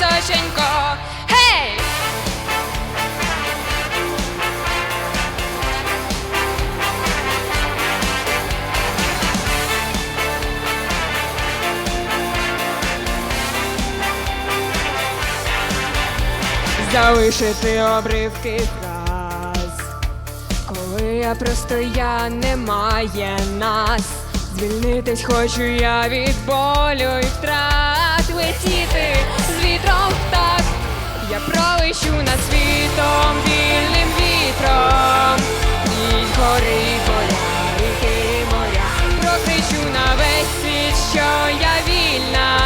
височенько. Гей! Залишити обривки фраз коли я просто я немає нас. Звільнитись хочу я від болю і втрат Летіти що я вільна.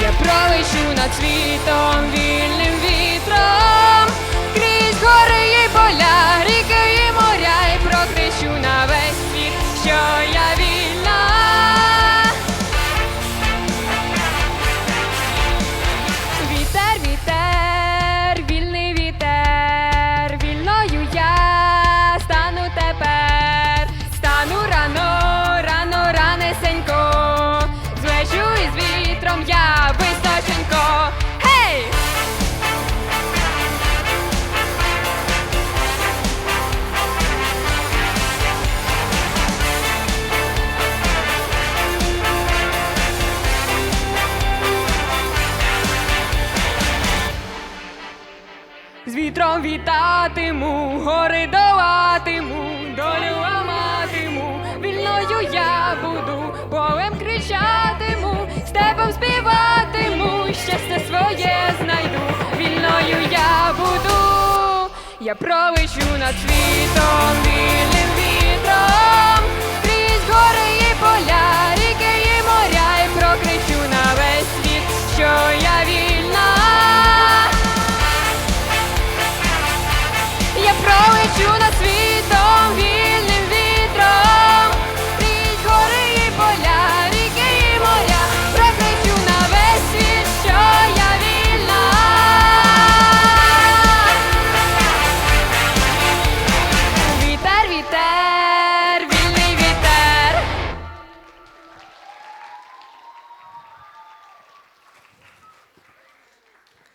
Я пролечу над світом вільним вітром, з вітром вітатиму, гори даватиму, долю ламатиму, вільною я буду, полем кричатиму, з тебе співатиму, щастя своє знайду, вільною я буду, я пролечу над світом, вільним вітром, крізь гори і поля.